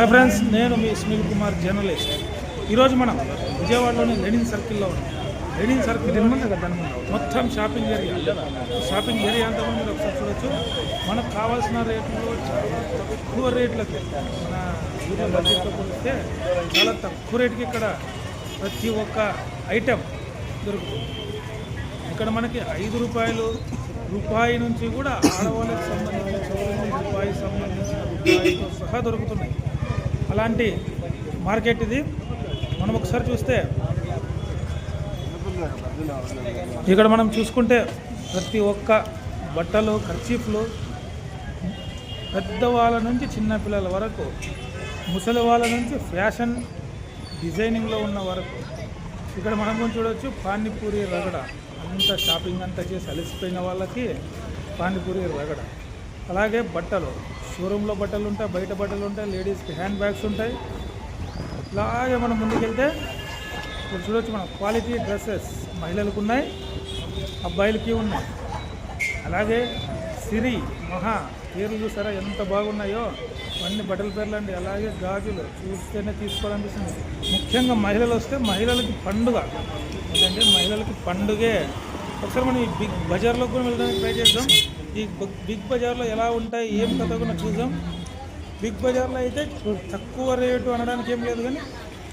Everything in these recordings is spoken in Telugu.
హాయ్ ఫ్రెండ్స్ నేను మీ సునీల్ కుమార్ జర్నలిస్ట్. ఈరోజు మనం విజయవాడలోని లెనిన్ సర్కిల్లో ఉన్నాం. లెనిన్ సర్కిల్ మొత్తం షాపింగ్ ఏరియా. షాపింగ్ ఏరియా అంతా కూడా మీరు ఒకసారి చూడొచ్చు. మనకు కావాల్సిన రేట్లు చాలా తక్కువ రేట్లకి. మన ఊళ్ళో బడ్జెట్తో పోలిస్తే చాలా తక్కువ రేటుకి ఇక్కడ ప్రతి ఒక్క ఐటెం దొరుకుతుంది. ఇక్కడ మనకి ఐదు రూపాయలు రూపాయి నుంచి కూడా ఆడవాళ్ళకి సంబంధించిన రూపాయి సంబంధించిన రూపాయితో సహా దొరుకుతున్నాయి. అలాంటి మార్కెట్ ఇది. మనం ఒకసారి చూస్తే ఇక్కడ మనం చూసుకుంటే ప్రతి ఒక్క బట్టలు ఖర్చీఫ్లు పెద్దవాళ్ళ నుంచి చిన్నపిల్లల వరకు ముసలి వాళ్ళ నుంచి ఫ్యాషన్ డిజైనింగ్లో ఉన్న వరకు. ఇక్కడ మనం కూడా చూడవచ్చు పానీపూరి రగడ. అంత షాపింగ్ అంతా చేసి అలసిపోయిన వాళ్ళకి పానీపూరి రగడ. అలాగే బట్టలు. షోరూంలో బట్టలు ఉంటాయి బయట బట్టలు ఉంటాయి లేడీస్కి హ్యాండ్ బ్యాగ్స్ ఉంటాయి. ఇలాగే మనం ముందుకెళ్తే ఇప్పుడు చూడొచ్చు మనం క్వాలిటీ డ్రెస్సెస్ మహిళలకు ఉన్నాయి అబ్బాయిలకి ఉన్నాయి. అలాగే సిరి మహా పేర్లు చూసారా ఎంత బాగున్నాయో. అన్ని బట్టల పేర్లు అండి. అలాగే గాజులు చూస్తేనే తీసుకోవాలనిపిస్తుంది. ముఖ్యంగా మహిళలు వస్తే మహిళలకి పండుగ. ఏంటంటే మహిళలకి పండుగే. ఒకసారి మనం ఈ బిగ్ బజార్లో కూడా వెళ్ళడానికి ట్రై చేద్దాం. ఈ బిగ్- బజార్లో ఎలా ఉంటాయి ఏం కథ కూడా చూద్దాం. బిగ్ బజార్లో అయితే తక్కువ రేటు అనడానికి ఏం లేదు కానీ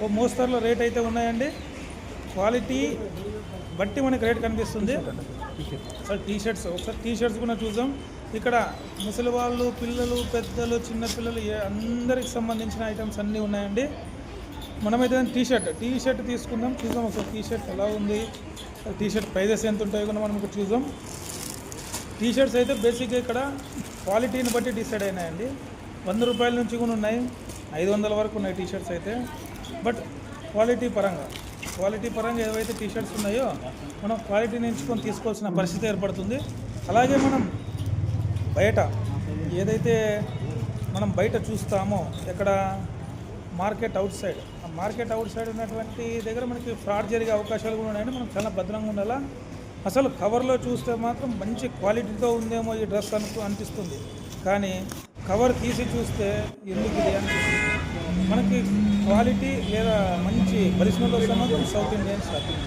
ఓ మోస్తరులో రేట్ అయితే ఉన్నాయండి. క్వాలిటీ బట్టి మనకి రేట్ కనిపిస్తుంది. ఒకసారి టీ షర్ట్స్ ఒకసారి టీ షర్ట్స్ కూడా చూద్దాం. ఇక్కడ ముసలి వాళ్ళు పిల్లలు పెద్దలు చిన్న పిల్లలు ఏ- అందరికి సంబంధించిన ఐటమ్స్ అన్నీ ఉన్నాయండి. మనమైతే టీ షర్ట్ టీ షర్ట్ తీసుకుందాం. చూద్దాం ఒకసారి టీ షర్ట్ ఎలా ఉంది. టీ షర్ట్ ప్రైజెస్ ఎంత ఉంటాయో కూడా మనం ఇక్కడ చూద్దాం. టీ షర్ట్స్ అయితే బేసిక్గా ఇక్కడ క్వాలిటీని బట్టి డిసైడ్ అయినాయండి. వంద రూపాయల నుంచి కూడా ఉన్నాయి. ఐదు వందల వరకు ఉన్నాయి టీ షర్ట్స్ అయితే. బట్ క్వాలిటీ పరంగా క్వాలిటీ పరంగా ఏవైతే టీ షర్ట్స్ ఉన్నాయో మనం క్వాలిటీని ఎంచుకొని తీసుకోవాల్సిన పరిస్థితి ఏర్పడుతుంది. అలాగే మనం బయట ఏదైతే మనం బయట చూస్తామో ఎక్కడ మార్కెట్ అవుట్ సైడ్ ఆ మార్కెట్ అవుట్ సైడ్ ఉన్నటువంటి దగ్గర మనకి ఫ్రాడ్ జరిగే అవకాశాలు కూడా ఉన్నాయని మనం చాలా భద్రంగా ఉండాలా? అసలు కవర్లో చూస్తే మాత్రం మంచి క్వాలిటీతో ఉందేమో ఈ డ్రెస్ అనుకు అనిపిస్తుంది. కానీ కవర్ తీసి చూస్తే ఎందుకు ఇది అనిపిస్తుంది. మనకి క్వాలిటీ లేదా మంచి బలిసినలు వస్తే మాత్రం south Indian shopping.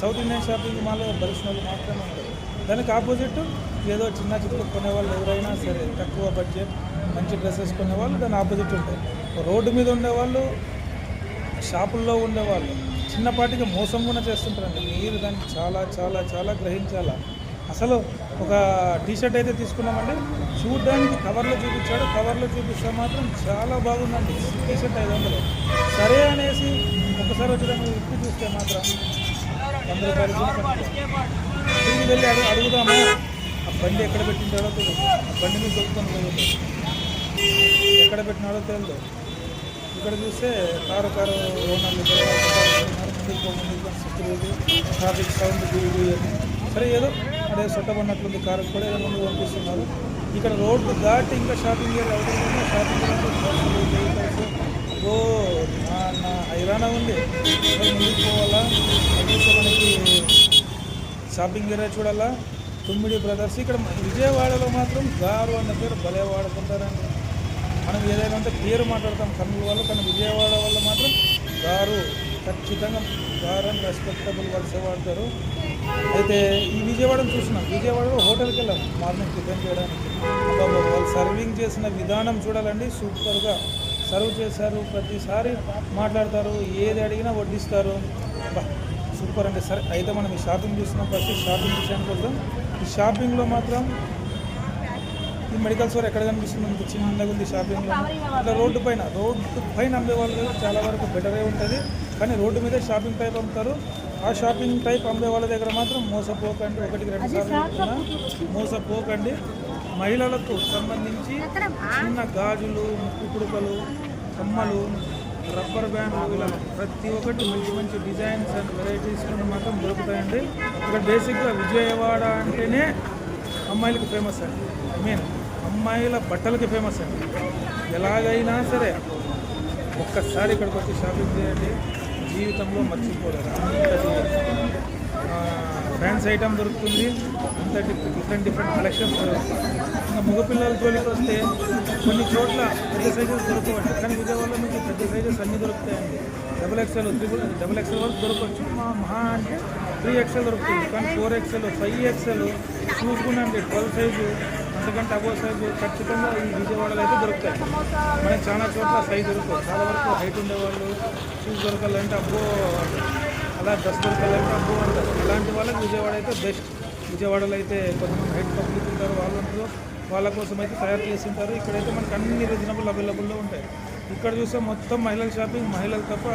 South Indian shopping మాలో బలిసినలు మాత్రమే ఉంటాయి దానికి ఆపోజిట్ ఏదో చిన్న చిన్న కొనేవాళ్ళు ఎవరైనా సరే తక్కువ బడ్జెట్ మంచి డ్రెస్సెస్ కొనేవాళ్ళు దాని ఆపోజిట్ ఉంటాయి. రోడ్డు మీద ఉండేవాళ్ళు షాపుల్లో ఉండేవాళ్ళు చిన్నపాటికి మోసం కూడా చేస్తుంటారండి. మీరు దాన్ని చాలా చాలా చాలా గ్రహించాలా? అసలు ఒక టీషర్ట్ అయితే తీసుకున్నామండి. చూడడానికి కవర్లో చూపించాడు. కవర్లో చూపిస్తే మాత్రం చాలా బాగుందండి. టీ షర్ట్ ఐదు వందలు. సరే అనేసి ఒకసారి వచ్చి దాన్ని ఇప్పి చూస్తే మాత్రం వంద రూపాయలు తిరిగి వెళ్ళి అడుగు అడుగుదామా? ఆ బండి ఎక్కడ పెట్టించాడో తెలియదు ఆ బండి మీద దొరుకుతాను తెలియదు ఎక్కడ పెట్టినాడో తెలియదు ఇక్కడ చూస్తే కారు కారు ఓనర్లు సెక్యూరిటీ ట్రాఫిక్ సౌండ్ గుడి అని సరే ఏదో అదే సొట్టబడినట్లుంది కారు కూడా ఏదో ముందు పంపిస్తున్నారు ఇక్కడ రోడ్డు దాటి ఇంకా షాపింగ్ ఏరియా అవుతుంది షాపింగ్ వెహికల్స్ ఓ నా హైరాణ ఉంది మరి ముందుకు పోవాలా మనకి షాపింగ్ ఏరియా చూడాలా తుమ్మిడి బ్రదర్స్ ఇక్కడ విజయవాడలో మాత్రం గారు అన్న పేరు భలే వాడుకుంటారండి మనం ఏదైనా ఉంటే పేరు మాట్లాడతాం కన్నుల వాళ్ళు కానీ విజయవాడ వల్ల మాత్రం గారు ఖచ్చితంగా గారు రెస్పెక్టబుల్ వర్డ్స్ వాడతారు. అయితే ఈ విజయవాడను చూసినాం. విజయవాడలో హోటల్కి వెళ్ళాం. మార్నింగ్ టిఫిన్ చేయడానికి. వాళ్ళు సర్వింగ్ చేసిన విధానం చూడాలండి. సూపర్గా సర్వ్ చేశారు. ప్రతిసారి మాట్లాడతారు. ఏది అడిగినా వడ్డిస్తారు. సూపర్ అండి. సరే అయితే మనం ఈ షాపింగ్ చూస్తున్నాం ఫస్ట్ షాపింగ్ విషయానికి వద్దాం. ఈ షాపింగ్లో మాత్రం మెడికల్ స్టోర్ ఎక్కడ కనిపిస్తుంది? ఇంత చిన్నగా ఉంది షాపింగ్లో ఇట్లా రోడ్డు పైన రోడ్డు పైన అమ్మే వాళ్ళు చాలా వరకు బెటరే ఉంటుంది. కానీ రోడ్డు మీదే షాపింగ్ టైప్ అమ్ముతారు. ఆ షాపింగ్ టైప్ అమ్మే వాళ్ళ దగ్గర మాత్రం మోసపోకండి. ఒకటికి రెండు సార్లు మోసపోకండి. మహిళలకు సంబంధించి చిన్న గాజులు ముక్కు పుడకలు కమ్మలు రబ్బర్ బ్యాండ్ ఇలా ప్రతి ఒక్కటి మంచి మంచి డిజైన్స్ అండ్ వెరైటీస్ మాత్రం దొరుకుతాయండి. ఇక్కడ బేసిక్గా విజయవాడ అంటేనే అమ్మాయిలకి ఫేమస్ అండి మీన్ అమ్మాయిల బట్టలకి ఫేమస్ అండి. ఎలాగైనా సరే ఒక్కసారి ఇక్కడికి వచ్చి షాపింగ్ చేయండి. జీవితంలో మర్చిపోలేరు. ఫ్యాన్స్ ఐటమ్ దొరుకుతుంది. అంత డిఫరెంట్ డిఫరెంట్ కలెక్షన్స్ ఇంకా మగపిల్లల జోలికి వస్తే కొన్ని చోట్ల పెద్ద సైజెస్ దొరకవండి. కానీ విజయవాడలో మీకు పెద్ద సైజెస్ అన్నీ దొరుకుతాయండి. Double XL triple double XL వరకు దొరకవచ్చు. మా మహా అంటే త్రీ ఎక్స్ఎల్ దొరుకుతుంది. కానీ four XL five XL shoes అండి ట్వెల్వ్ సైజు అంతకంటే అబో సైజు ఖచ్చితంగా ఈ విజయవాడలో అయితే దొరుకుతాయి. మనకి చాలా చోట్ల సైజ్ దొరుకుతాయి. చాలా వరకు హైట్ ఉండేవాళ్ళు షూస్ దొరకాలంటే అబ్బో అలా డ్రెస్ దొరకాలంటే అబ్బో అంటారు అలాంటి వాళ్ళకి విజయవాడ అయితే బెస్ట్ విజయవాడలో అయితే కొంతమంది హైట్ పబ్లిక్ ఉంటారు వాళ్ళు ఉంటారు వాళ్ళ కోసం అయితే తయారు చేసి ఉంటారు ఇక్కడైతే మనకు అన్ని రీజనబుల్ అవైలబుల్లో ఉంటాయి. ఇక్కడ చూస్తే మొత్తం మహిళల షాపింగ్ మహిళలు తప్ప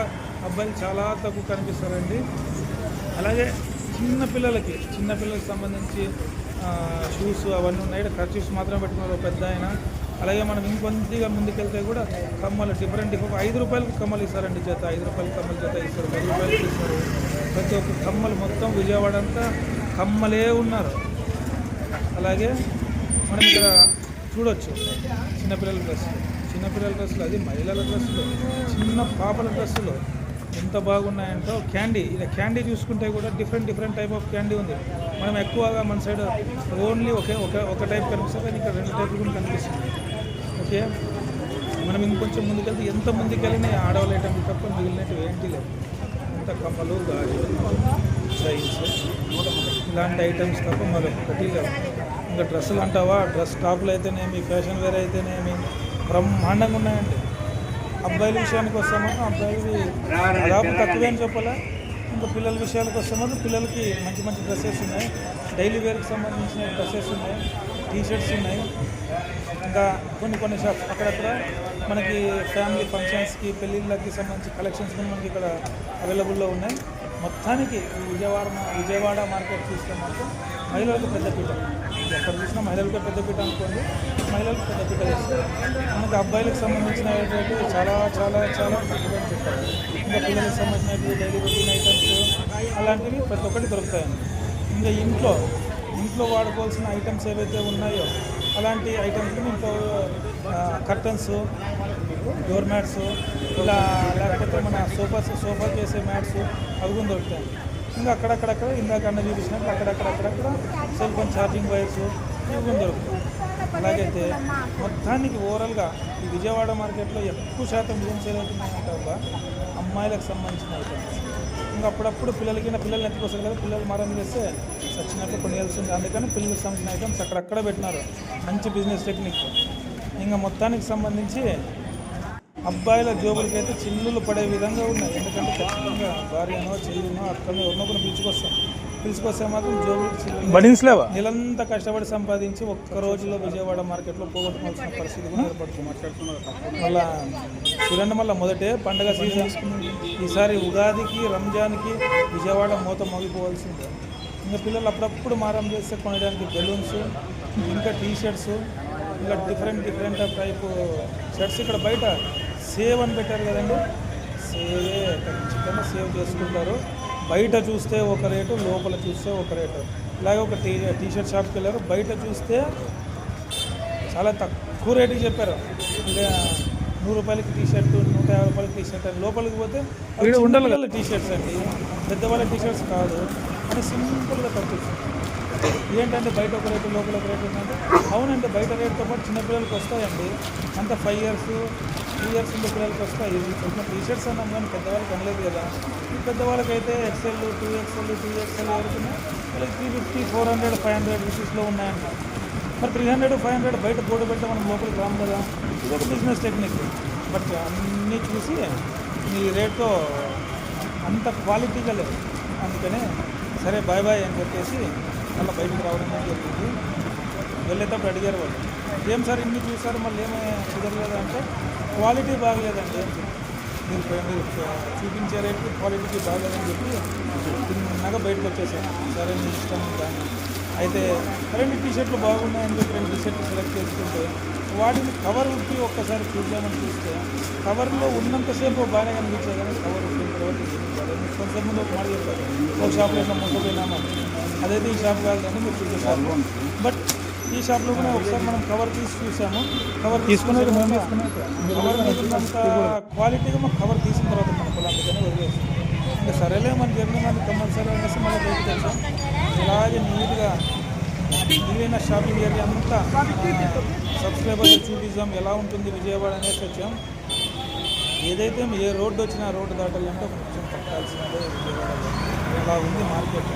అబ్బాయిలు చాలా తక్కువ కనిపిస్తారండి. అలాగే చిన్న పిల్లలకి చిన్న సంబంధించి షూస్ అవన్నీ ఉన్నాయి. ఖర్చూస్ మాత్రం పెట్టుకున్నారు. ఒక పెద్ద ఆయన. అలాగే మనం ఇంకొద్దిగా ముందుకెళ్తే కూడా కమ్మలు డిఫరెంట్ డిఫరెంట్ ఐదు రూపాయలకు కమ్మలు ఇస్తారండి జత. ఐదు రూపాయల కమ్మలు జత ఇస్తారు. పది రూపాయలకి ఇస్తారు. ప్రతి ఒక్క కమ్మలు మొత్తం విజయవాడ అంతా కమ్మలే ఉన్నారు. అలాగే మనం ఇక్కడ చూడొచ్చు చిన్నపిల్లల డ్రెస్సులు. చిన్నపిల్లల డ్రెస్సులు అది మహిళల డ్రెస్సులు చిన్న పాపల డ్రెస్సులు. ఎంత బాగున్నాయంటే క్యాండీ ఇలా క్యాండీ చూసుకుంటే కూడా different different type of candy ఉంది. మనం ఎక్కువగా మన సైడ్ ఓన్లీ ఒకే ఒక ఒక టైప్ కనిపిస్తుంది కానీ ఇక్కడ రెండు టైపులు కూడా కనిపిస్తుంది ఓకే? మనం ఇంకొంచెం ముందుకెళ్తే ఎంత ముందుకెళ్ళినా ఆడవాళ్ళ ఐటమ్ తప్ప మిగిలినట్టు ఏంటి లేదు అంత కమ్మలు గాజులు ఇలాంటి ఐటమ్స్ తప్ప మరొకటి లేవు. ఇంకా డ్రెస్సులు అంటావా? డ్రెస్ టాపులు అయితేనేమి ఫ్యాషన్ వేర్ అయితేనేమి బ్రహ్మాండంగా ఉన్నాయండి. అబ్బాయిల విషయానికి వస్తే మాత్రం అబ్బాయిలు దాదాపు తక్కువే అని ఇంకా పిల్లల విషయాలకు వస్తే పిల్లలకి మంచి మంచి డ్రెస్సెస్ ఉన్నాయి. డైలీ వేర్కి సంబంధించిన డ్రెస్సెస్ ఉన్నాయి. టీషర్ట్స్ ఉన్నాయి. ఇంకా కొన్ని కొన్ని షాప్స్ అక్కడక్కడ మనకి ఫ్యామిలీ ఫంక్షన్స్కి పెళ్ళిళ్ళకి సంబంధించి కలెక్షన్స్ కూడా మనకి ఇక్కడ అవైలబుల్లో ఉన్నాయి. మొత్తానికి విజయవాడ విజయవాడ మార్కెట్ చూస్తే మాత్రం మహిళలకు పెద్దపీట. ఎక్కడ చూసినా మహిళలకు పెద్దపీట అనుకోండి మహిళలకు పెద్దపీట వేస్తారు. మనకి అబ్బాయిలకు సంబంధించిన రేటు చాలా చాలా చాలా తక్కువ చెప్పారు. ఇంకా పిల్లలకు సంబంధించినవి డైలీ రొటీన్ ఐటమ్స్ అలాంటివి ప్రతి ఒక్కటి దొరుకుతాయండి. ఇంకా ఇంట్లో ఇంట్లో వాడుకోవాల్సిన ఐటమ్స్ ఏవైతే ఉన్నాయో అలాంటి ఐటమ్స్ ఇంట్లో కర్టన్స్ డోర్ మ్యాట్స్ ఇలా లేకపోతే మన సోఫాస్ సోఫా చేసే మ్యాట్స్ అవి కూడా దొరుకుతాయి ఇంకా అక్కడక్కడక్కడ ఇందాక అన్న చూపించినట్టు అక్కడక్కడక్కడక్కడ సెల్ ఫోన్ ఛార్జింగ్ వైర్స్ ఇవి దొరుకుతాయి అలాగైతే మొత్తానికి ఓవరాల్గా ఈ విజయవాడ మార్కెట్లో ఎక్కువ శాతం ఏం సేల్ అవుతున్నాయంటే అమ్మాయిలకు సంబంధించిన ఐటమ్స్ ఇంకా అప్పుడప్పుడు పిల్లలకి పిల్లల్ని ఎత్తుకొస్తారు కదా పిల్లలు మారం చేస్తే కొన్ని కొనియాల్సింది అందుకని పిల్లలకు సంబంధించిన ఐటమ్స్ అక్కడక్కడ పెట్టినారు. మంచి బిజినెస్ టెక్నిక్ ఇంకా మొత్తానికి సంబంధించి అబ్బాయిల జోబులకి అయితే చిల్లులు పడే విధంగా ఉన్నాయి. ఎందుకంటే ఖచ్చితంగా భార్యనో చెల్లినో అక్కడనో ఎవరినో ఒకరిని పిలుచుకొస్తాం. పిలుచుకొస్తే మాత్రం జోబులకి నెలంతా కష్టపడి సంపాదించి ఒక్క రోజులో విజయవాడ మార్కెట్లో పోగొట్టుకోవాల్సిన పరిస్థితి కూడా ఏర్పడుతుంది. మళ్ళా చూడండి మళ్ళీ మొదటే పండగ సీజన్ ఈసారి ఉగాదికి రంజాన్కి విజయవాడ మూత మోగిపోవాల్సిందే. ఇంకా పిల్లలు అప్పుడప్పుడు మారం చేస్తే కొనడానికి బెలూన్స్ ఇంకా టీ షర్ట్స్ ఇంకా డిఫరెంట్ డిఫరెంట్ టైప్ షర్ట్స్. ఇక్కడ బయట సేవ్ అని పెట్టారు కదండి. సేవే ఖచ్చితంగా సేవ్ చేసుకుంటారు. బయట చూస్తే ఒక రేటు లోపల చూస్తే ఒక రేటు. ఇలాగే ఒక టీ టీ షర్ట్ షాప్కి వెళ్ళారు. బయట చూస్తే చాలా తక్కువ రేటుకి చెప్పారు. ఇంకా నూరు రూపాయలకి టీ షర్ట్ నూట యాభై రూపాయలకి టీ షర్ట్ అని. లోపలికి పోతే ఉండాలి టీ షర్ట్స్ అండి. పెద్దవాళ్ళ టీ షర్ట్స్ కాదు. అని సింపుల్గా తప్పించి ఏంటంటే బయట ఒక రేటు లోపల ఒక రేటు ఉందంటే అవునండి బయట రేటుతో పాటు చిన్నపిల్లలకి వస్తాయండి. అంత ఫైవ్ ఇయర్స్ టూ ఇయర్స్ ఉండే పిల్లలకి వస్తాయి కొంచెం టీ షర్ట్స్ అన్నాం కానీ పెద్దవాళ్ళకి అనలేదు కదా. పెద్దవాళ్ళకైతే XL two XL two XL వరకు వాళ్ళకి three fifty four hundred five hundred రూపీస్లో ఉన్నాయంట. మరి త్రీ హండ్రెడ్ ఫైవ్ హండ్రెడ్ బయట బోర్డు పెడితే మనం లోపలికి రాము కదా. ఇది ఒక బిజినెస్ టెక్నిక్ బట్ అన్నీ చూసి మీ రేట్తో అంత క్వాలిటీగా లేదు. అందుకనే సరే బాయ్ బాయ్ అని చెప్పేసి మళ్ళీ బయటకు రావడం జరిగింది. వెళ్ళేటప్పుడు అడిగారు వాళ్ళు. ఏం సార్ ఇన్ని చూసారు మళ్ళీ ఏమీ కుదరలేదు అంటే క్వాలిటీ బాగలేదండి. మీరు మీరు చూపించే రేట్కి క్వాలిటీకి బాగలేదని చెప్పి నగ బయటకు వచ్చేసాను. సరే మీ ఇష్టం దాన్ని అయితే రెండు టీ షర్ట్లు బాగున్నాయని చెప్పి రెండు టీ షర్ట్లు సెలెక్ట్ చేసుకుంటే వాటిని కవర్ ఉప్పి ఒక్కసారి చూద్దామని చూస్తే కవర్లో ఉన్నంతసేపు బాగానే కనిపించాయి కానీ కవర్ ఉప్పిన తర్వాత కొంతసేపు ముందు ఒక మాట చెప్పారు ఒక షాప్లో ఏమో మోసపోయినామా? అదైతే ఈ షాప్ అని మీరు చూసే షాప్ బట్ ఈ షాప్లో కూడా ఒకసారి మనం కవర్ తీసి చూసాము. కవర్ తీసుకున్నాం కవర్ తీసుకున్నంత క్వాలిటీగా మాకు కవర్ తీసిన తర్వాత మన పొలం అందుకని వదిలేస్తాం. ఇంకా సరేలే మన జర్నీ మనకి కంపల్సరీ అనేసి మళ్ళీ బయటకు వచ్చాం. ఇలాగే నీట్గా మిగిలిన షాపింగ్ ఏరియా అంతా సబ్స్క్రైబర్ చూపిద్దాం. ఎలా ఉంటుంది విజయవాడ అనేసి వచ్చాం. ఏదైతే ఏ రోడ్డు వచ్చినా రోడ్డు దాటాలంటే కొంచెం పట్టాల్సినదే విజయవాడలో అలా ఉంది మార్కెట్?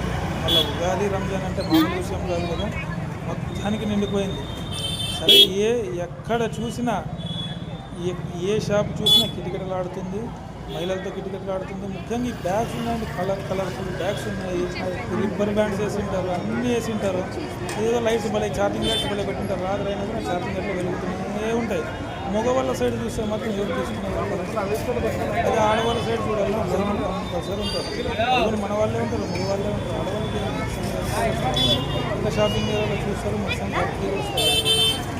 మళ్ళీ ఉగాది రంజాన్ అంటే మామూలు విషయం కాదు కదా. మొత్తానికి నిండిపోయింది. సరే ఏ ఎక్కడ చూసినా ఏ ఏ షాప్ చూసినా కిటకిటలాడుతుంది మహిళలతో కిటకిటలాడుతుంది ముఖ్యంగా ఈ బ్యాగ్స్ ఉన్నాయండి కలర్ కలర్ఫుల్ బ్యాగ్స్ ఉన్నాయి. రిబ్బర్ బ్యాండ్స్ వేసి ఉంటారు అన్నీ వేసి ఉంటారు. ఏదో లైట్స్ భలే ఛార్జింగ్ లైట్స్ భలే పెట్టింటారు. రాత్రి అయినా కూడా ఛార్జింగ్ లైట్లు వెలుగుతున్నాయి ఉంటాయి. మగవాళ్ళ సైడ్ చూస్తే మాత్రం ఎవరు తీసుకున్నారు? అదే ఆడవాళ్ళ సైడ్ చూడాలి. అందరూ ఉంటారు. మన వాళ్ళే ఉంటారు మగవాళ్ళే ఉంటారు. ఆడవాళ్ళు ఇంకా షాపింగ్ ఏరియాలో చూస్తారు మొత్తం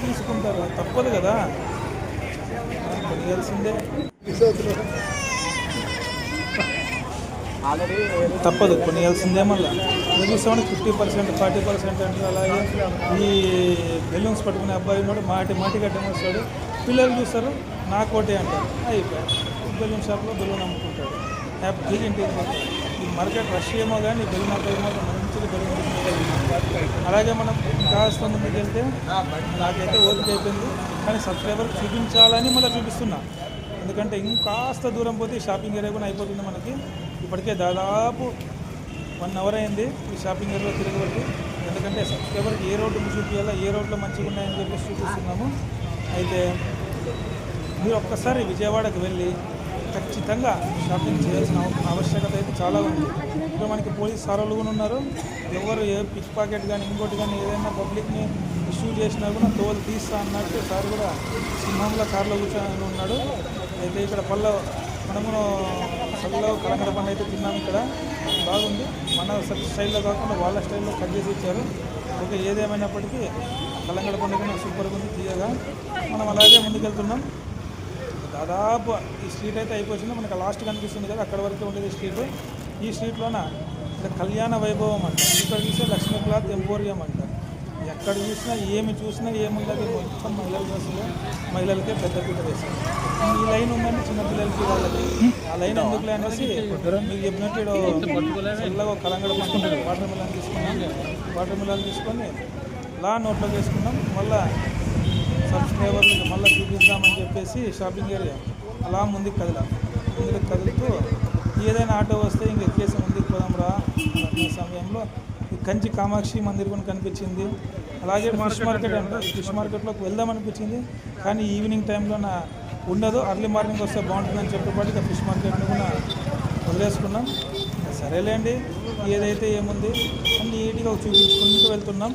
తీసుకుంటారు తప్పదు కదా. తెలియాల్సిందే తప్పదు కొనియాల్సిందే మళ్ళీ. చూసామని చూస్తామని ఫిఫ్టీ పర్సెంట్ ఫార్టీ పర్సెంట్ అంటే అలాగే ఈ బెలూన్స్ పట్టుకునే అబ్బాయి కూడా మాటి మాటి కట్టమొస్తాడు వస్తాడు. పిల్లలు చూస్తారు నా కోటే అంటారు అయిపోయాడు బెలూన్ షాప్లో బెలూన్ అమ్ముకుంటాడు. హ్యాపీ ఇంటికి ఈ మార్కెట్ రష్ ఏమో కానీ బెలూన్ అబ్బాయి మాత్రం అలాగే మనం కాస్త ముందుకు వెళ్తే నాకైతే ఓపిక అయిపోయింది. కానీ సబ్స్క్రైబర్ చూపించాలని మళ్ళీ చూపిస్తున్నా. ఎందుకంటే ఇంకాస్త దూరం పోతే షాపింగ్ ఏరియా కూడా అయిపోతుంది మనకి. ఇప్పటికే దాదాపు వన్ అవర్ అయింది ఈ షాపింగ్ ఏరియాలో తిరగబట్టి. ఎందుకంటే సబ్స్క్రైబర్కి ఏ రోడ్డు చూపించాలా ఏ రోడ్లో మంచిగా ఉన్నాయని చెప్పేసి చూపిస్తున్నాము. అయితే మీరు ఒక్కసారి విజయవాడకు వెళ్ళి ఖచ్చితంగా షాపింగ్ చేయాల్సిన ఆవశ్యకత అయితే చాలా ఉంది. ఇప్పుడు మనకి పోలీస్ సారోలు కూడా ఉన్నారు. ఎవరు ఏ పిక్ పాకెట్ కానీ ఇంకోటి కానీ ఏదైనా పబ్లిక్ని ఇష్యూ చేసినా కూడా తోలు తీస్తా అన్నట్టు సార్ కూడా సింహంలో కార్లో కూర్చొని ఉన్నాడు. అయితే ఇక్కడ పళ్ళ మనము సల్లో కలంగడ పండు అయితే తిన్నాం ఇక్కడ. బాగుంది. మన స్టైల్లో కాకుండా వాళ్ళ స్టైల్లో కట్ చేసి ఇచ్చారు ఓకే ఏదేమైనప్పటికీ కలంగడ పండుగ సూపర్ సూపర్గా ఉంది తీయగా. మనం అలాగే ముందుకెళ్తున్నాం. దాదాపు ఈ స్ట్రీట్ అయితే అయిపోయింది. మనకు లాస్ట్ కనిపిస్తుంది కదా అక్కడ వరకే ఉండేది స్ట్రీట్. ఈ స్ట్రీట్లోన ఇక్కడ కళ్యాణ వైభవం అంట. ఇక్కడ చూస్తే లక్ష్మీ క్లాత్ ఎంపోరియం అంట. ఎక్కడ చూసినా ఏమి చూసినా ఏముండదు. మొత్తం మహిళల డ్రెస్సులు మహిళలకే పెద్ద పీట వేస్తారు ఈ లైన్ ఉందండి చిన్నపిల్లలకి వాళ్ళకి. ఆ లైన్ ఎందుకులే అనేసి మీకు చెప్పినట్టు ఒక కలంగడ పట్టుకుంటాడు వాటర్ మిలన్ తీసుకున్నాం. వాటర్ మిలన్ తీసుకొని లా నోట్లోకి వేసుకున్నాం. మళ్ళీ సబ్స్క్రైబర్లకు మళ్ళీ చూపిద్దామని చెప్పేసి షాపింగ్ ఏరియా అలా ముందుకు కదిలా. ముందుకు కదులుతూ ఏదైనా ఆటో వస్తే ఇంక ఎక్కేసి ముందుకు పోదాం రా సమయంలో ఈ కంచి కామాక్షి మందిర్ కూడా కనిపించింది. అలాగే ఫిష్ మార్కెట్ అంటే ఫిష్ మార్కెట్లోకి వెళ్దాం అనిపించింది. కానీ ఈవినింగ్ టైంలో నా ఉండదు. అర్లీ మార్నింగ్ వస్తే బాగుంటుందని చెప్పేపాటి ఇక ఫిష్ మార్కెట్ని కూడా వదిలేసుకున్నాం. సరేలేండి. ఏదైతే ఏముంది అన్ని నీట్గా చూపించుకుంటూ వెళ్తున్నాం.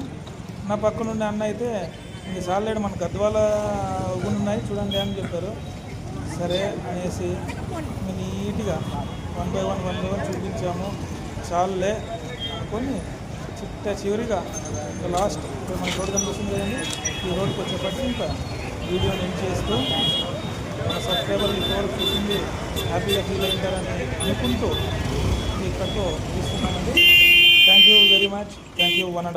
నా పక్కన ఉండే అన్న అయితే ఇంక చాలేడు మన గద్వాల ఉన్నాయి చూడండి అని చెప్పారు. సరే అనేసి నీట్గా one by one one by one చూపించాము. చాలులే అనుకొని చిట్ట చివరిగా ఇంకా లాస్ట్ ఇప్పుడు మన రోడ్డు కనిపిస్తుంది కదండి ఈ రోడ్కి వచ్చేప్పటికి ఇంకా వీడియోని ఎండ్ చేస్తూ మన సబ్స్క్రైబర్లు ఇంతవరకు చూసింది హ్యాపీగా ఫీల్ అయింటారని అనుకుంటూ మీ ఇక్కడితో తీసుకున్నామండి thank you very much thank you one and